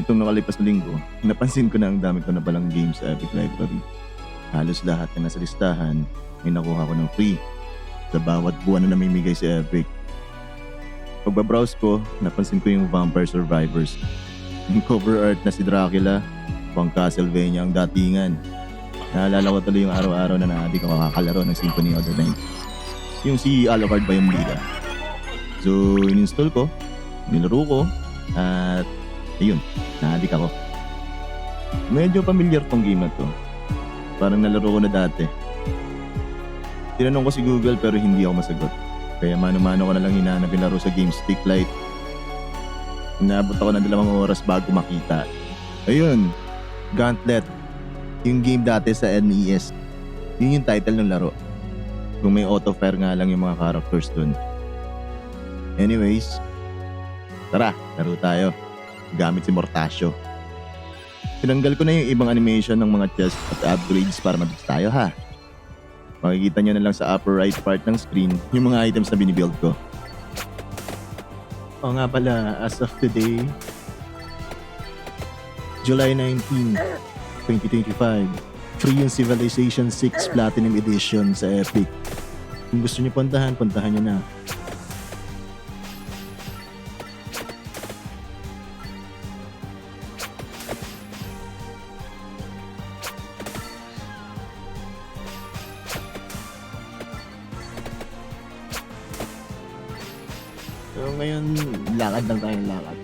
Itong nakalipas na linggo, napansin ko na ang dami ko na palang games sa Epic Library. Halos lahat na nasa listahan, may nakuha ko ng free sa bawat buwan na namimigay si Epic. Pagbabrowse ko, napansin ko yung Vampire Survivors. Yung cover art na si Dracula, pang Castlevania ang datingan. Naalala ko tuloy yung araw-araw na naadik ako kakalaro ng Symphony of the Night. Yung si Alucard ba yung liga. So, in-install ko, nilaro ko, at ayun, naadik ako. Medyo familiar tong game na to. Parang nalaro ko na dati. Tinanong ko si Google pero hindi ako masagot. Kaya mano-mano ko na lang hinanap yung laro sa GameStick Lite. Inabot ako ng dalawang oras bago makita. Ayun, Gauntlet. Yung game dati sa NES. Yun yung title ng laro. Kung may auto-fire nga lang yung mga characters dun. Anyways, tara, laro tayo. Gamit si Mortasio. Tinanggal ko na yung ibang animation ng mga chest at upgrades para mabilis tayo ha. Makikita nyo na lang sa upper right part ng screen yung mga items na binibuild ko. O nga pala, as of today, July 19, 2025, free yung Civilization 6 Platinum Edition sa Epic. Kung gusto nyo puntahan, puntahan nyo na. Ngayon, lakad lang tayo lakad.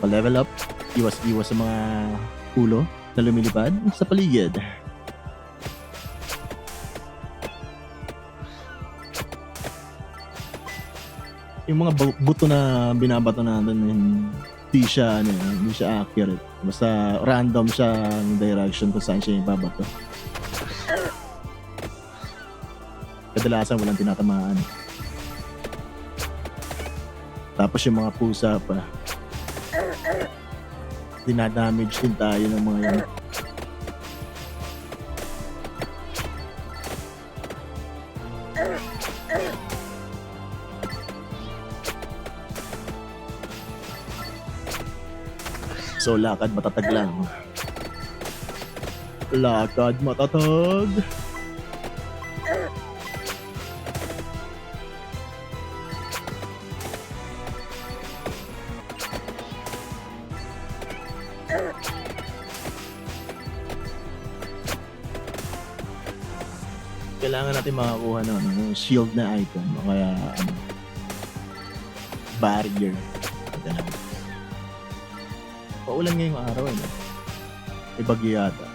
Pa-level up, iwas-iwas sa mga ulo na lumilipad sa paligid. Yung mga bu- buto na binabato natin, hindi siya, ano, hindi siya accurate. Basta random siya ang direction kung saan siya ibabato. Kadalasan walang tinatamaan. Tapos yung mga pusa pa. Dinadamage din tayo ng mga yan. So lakad matatag lang. Lakad matatag. Makakuha ng ano, shield na item o kaya ano, barrier. Ito lang. Paulan ngayong araw eh. no? May bagyo yata.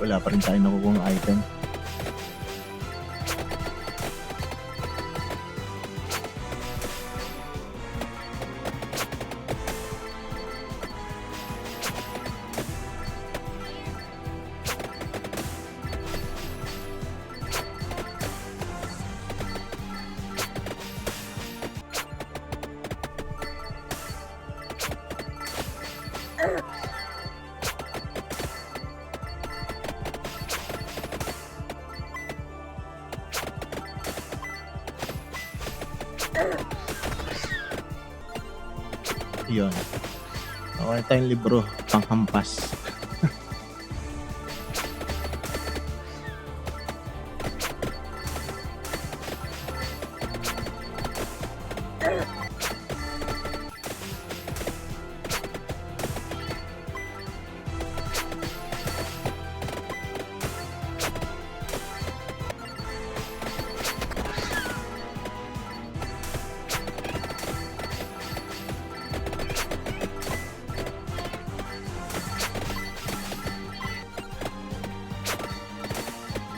Wala pa rin tayo nakukuha item. Tayong libro, panghampas.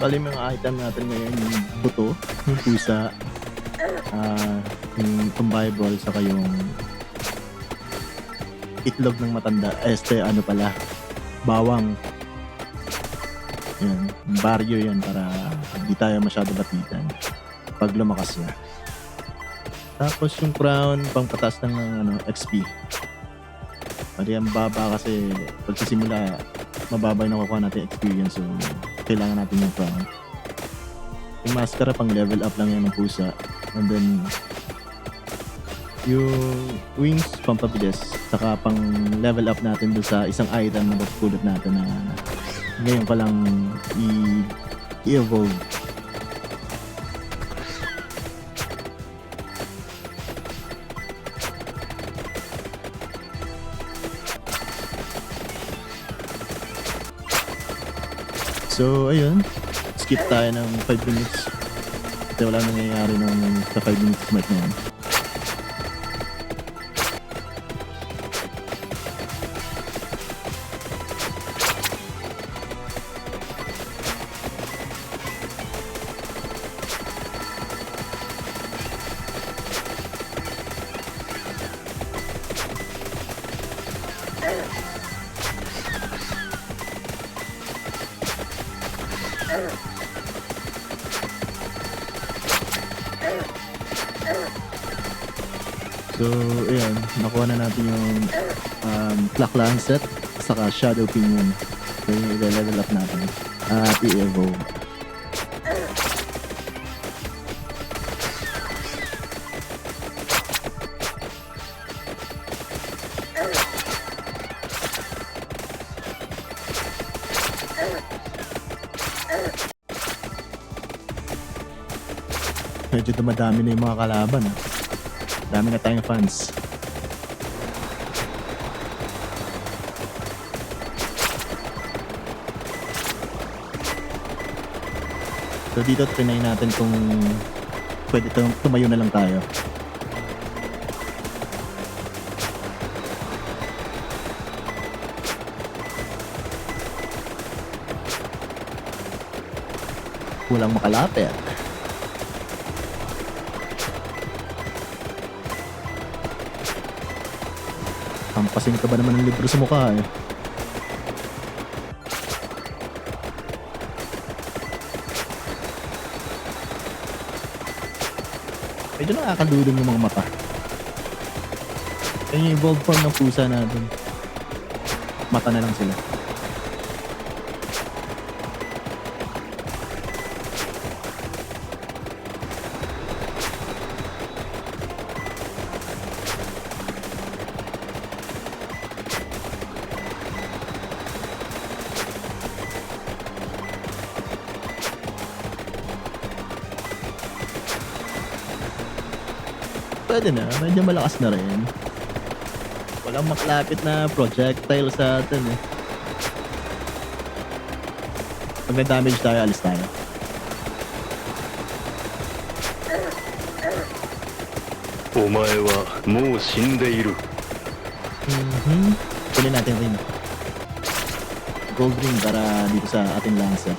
Bali mga item natin ngayon, yung buto, yung pusa, ah yung tumbibol, saka yung itlog ng matanda. Este, ano pala, bawang. Yan, baryo yan para hindi tayo masyado batitan pag lumakas na. Tapos yung crown, pang patas ng ano, XP. Pari ang baba kasi pagsisimula, mababa yung nakukuha natin experience. So, kailangan natin yung crown. Yung maskara pang level up lang yan ng pusa. And then, yung wings pampabilis. Saka pang level up natin doon sa isang item na mapupulot natin na ngayon pa lang i- i-evolve. So, ayun. Skip tayo ng 5 minutes. Kasi wala nangyayari nung sa 5 minutes mark na yan. Natin yung um, Black Lancet saka Shadow Pinion. So, yung i-level up natin. At i-evolve. Medyo dumadami na yung mga kalaban. Ah. Dami na tayong fans. So dito trinay natin kung pwede tum- tumayo na lang tayo. Kulang makalapit. Hampasin ka ba naman ng libro sa mukha eh? Medyo nakakalulong yung mga mata. Yan yung evolved form ng pusa natin. Mata na lang sila. Pwede na, medyo malakas na rin. Walang maklapit na projectile sa atin eh. Pag may damage tayo, alis tayo. Mhm. Kunin natin rin. Gold ring para dito sa ating lancer.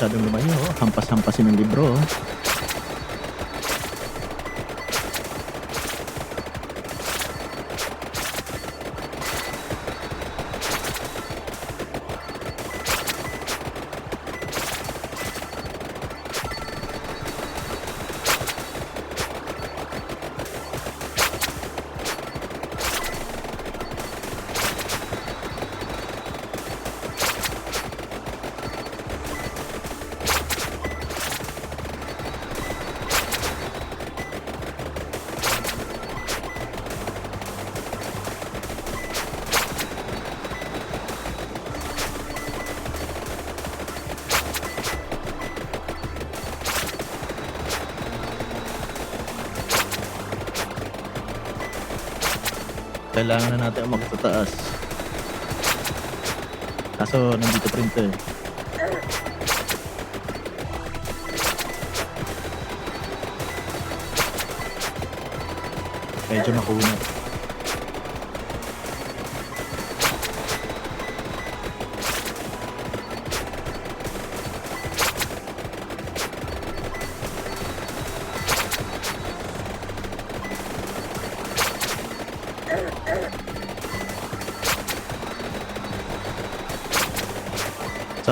Masyadong lumayo. Hampas-hampasin ng libro. kailangan na natin umakit taas. Kaso, nandito pa rin to eh. Medyo makunat.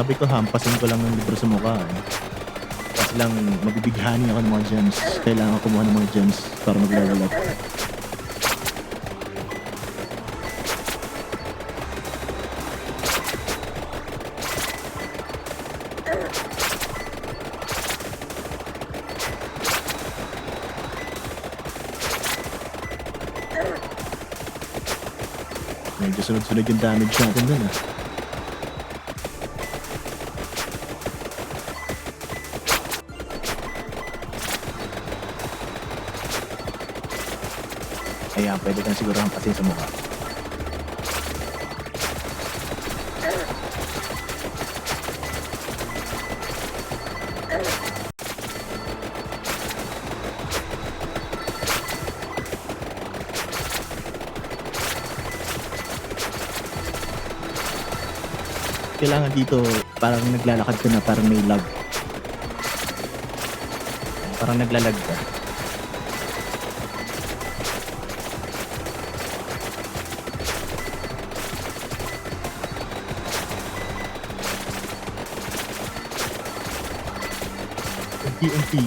Sabi ko, hampasin ko lang ng libro sa mukha. Eh. Tapos lang, mabibighani ako ng mga gems. Kailangan kumuha ng mga gems para mag-level up. Medyo sunod-sunod yung damage natin dun ah. Ayan, pwede kang siguro hampasin sa mukha. Kailangan dito, parang naglalakad ka na parang may lag. Parang naglalag ka. Unti-unti.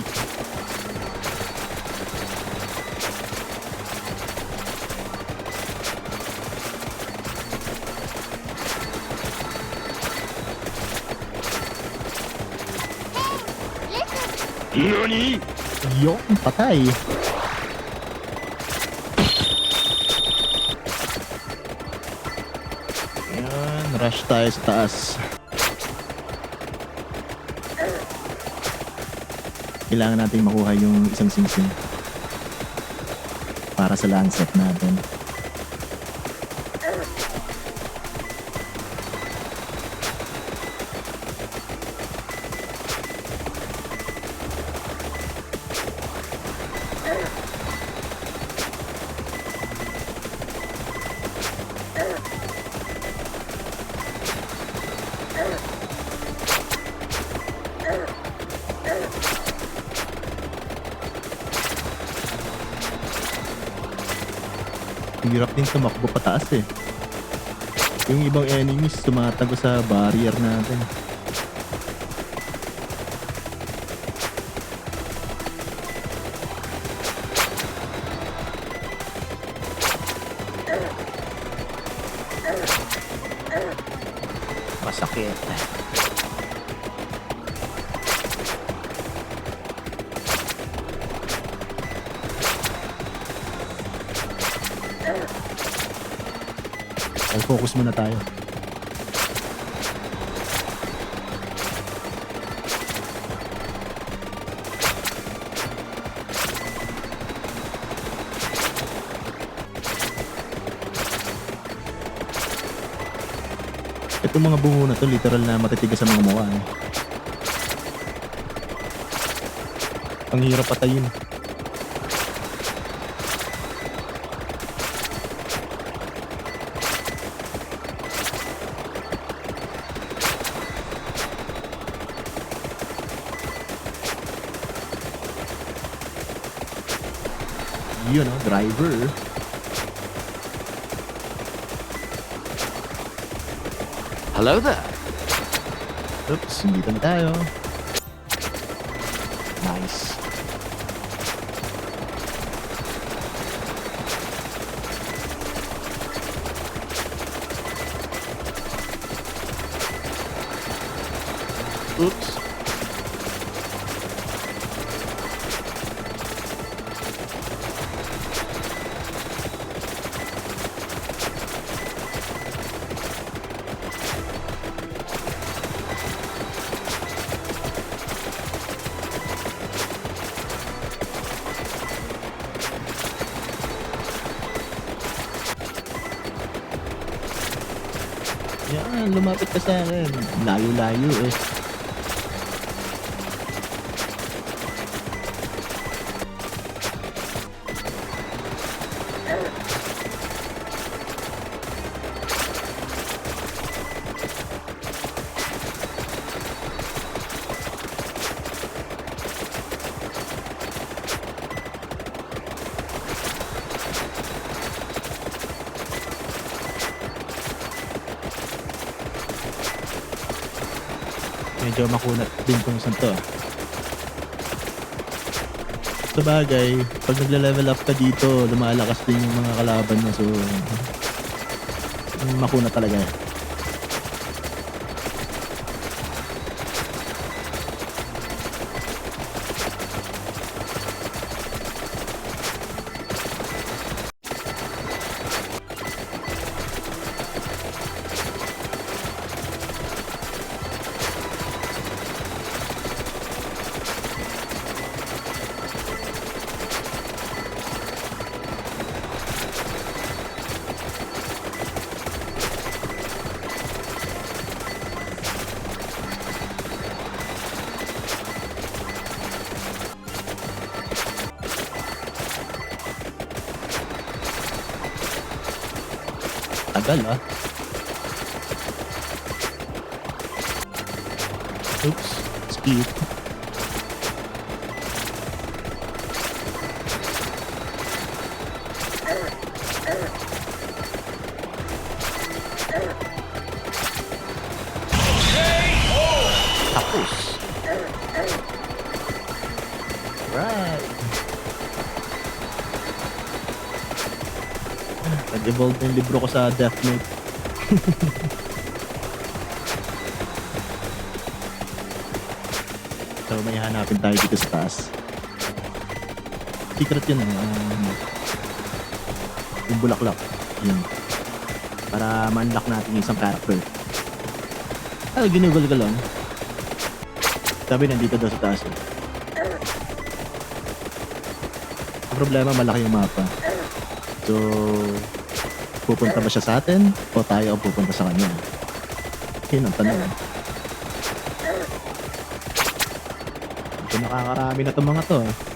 NANI?! Yung patay. Ayan, rush tayo sa taas. Kailangan natin makuha yung isang singsing para sa landset natin. Hirap din tumakbo pataas eh. Yung ibang enemies tumatago sa barrier natin. Masakit. Ay, focus muna tayo. Itong mga bungo na to, literal na matitigas sa mga mukha. Eh. Ang hirap patayin. Yun, oh, driver. Hello there. Oops, dito na tayo. Nice. Lumapit ka sa akin. Layo-layo eh. Medyo makunat din kung saan to. Sa bagay, pag nagle-level up ka dito, lumalakas din yung mga kalaban mo. So, makunat talaga. Tagal ah. Oops, skip. Nag-evolve na yung libro ko sa Death Note. so may hanapin tayo dito sa taas. Secret yun. Um, yung bulaklak. Yun. Para ma-unlock natin yung isang character. Ay, ginugol ko lang. Sabi nandito daw sa taas. Eh. Problema, malaki yung mapa. So, pupunta ba siya sa atin o tayo ang pupunta sa kanya? Yun ang tanong. Ito nakakarami na itong mga to. ah.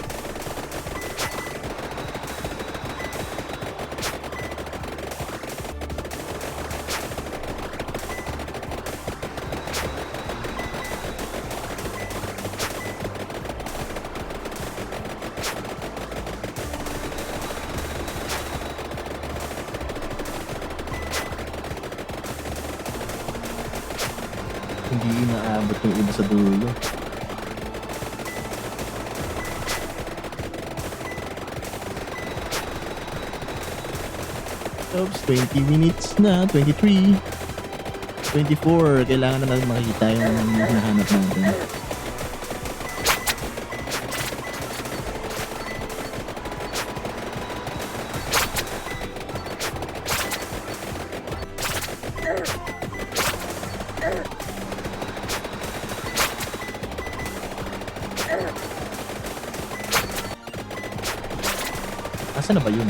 Hindi inaabot yung iba sa dulo. Oops, 20 minutes na, 23. 24, kailangan na natin makikita yung hinahanap natin. Ba yun?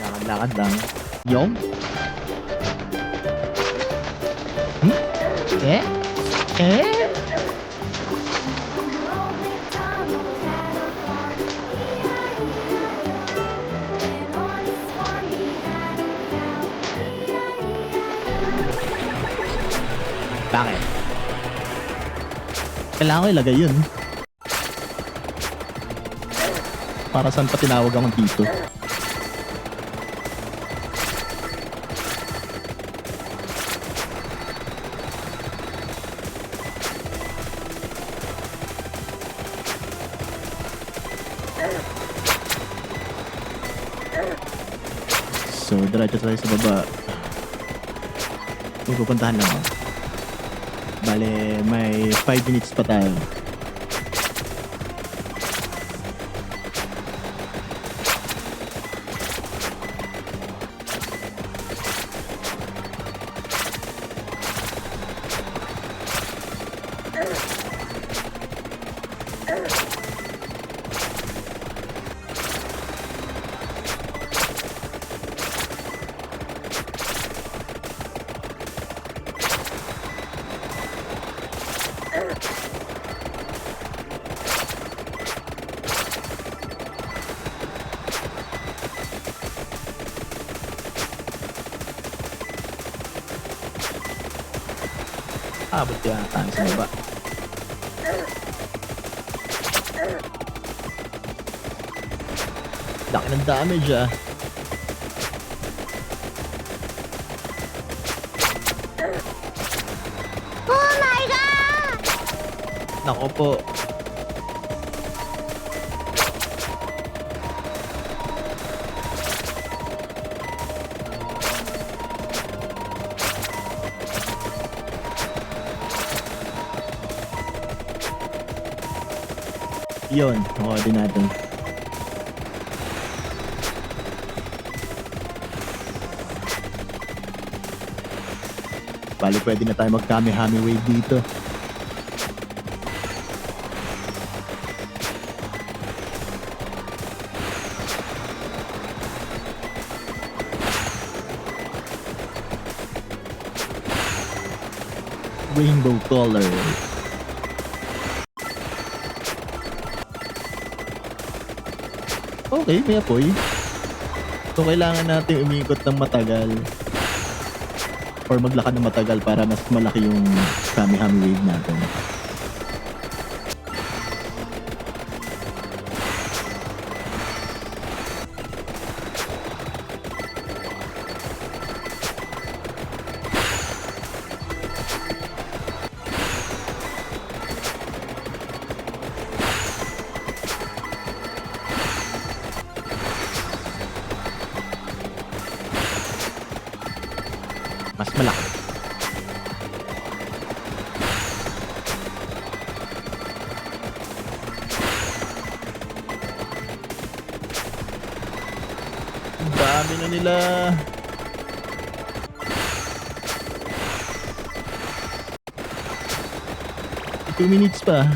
Lakad-lakad lang. Yung? Hmm? Eh? Eh? Kailangan ko ilagay yun. Para saan pa tinawag akong dito? So, diretso tayo sa baba. May pupuntahan lang ako. Bale, 5 minutes pa tayo. Abot kaya tayo sa baba. Laki ng damage ah. Oh my god! Nako po. Yun, nakuha din natin. Bali, pwede na tayo mag-kami-hami wave dito. rainbow color. Okay, may apoy. So, kailangan natin umikot ng matagal or maglakad ng matagal para mas malaki yung kami-hami wave natin. 2 minutes pa.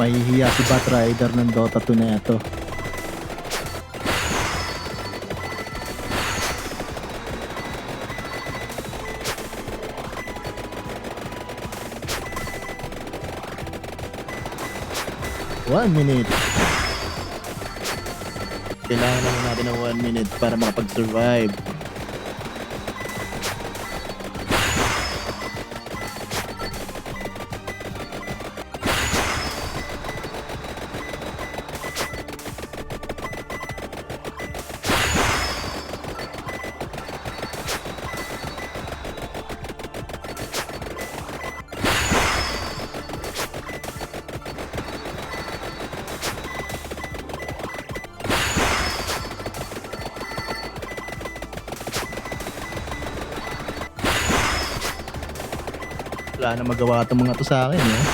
Mahihiya si Batrider ng Dota 2 na ito. One minute. Kailangan naman natin ng one minute para makapag-survive. Wala na magawa itong mga to sa akin, eh.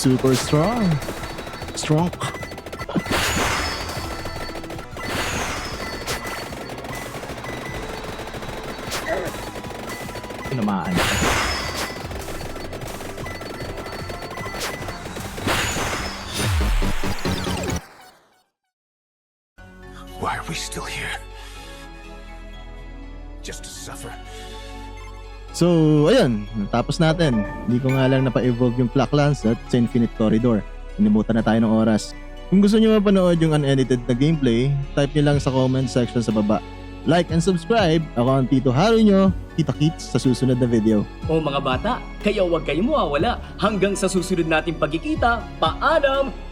Super strong. Strong. Tinamaan ka. So, ayun. Natapos natin. Hindi ko nga lang napa-evolve yung Black Lance at sa Infinite Corridor. Inimutan na tayo ng oras. Kung gusto nyo mapanood yung unedited na gameplay, type nyo lang sa comment section sa baba. Like and subscribe. Ako ang Tito Haru nyo. Kita kits sa susunod na video. O mga bata, kaya huwag kayong mawawala hanggang sa susunod nating pagkikita. Paalam!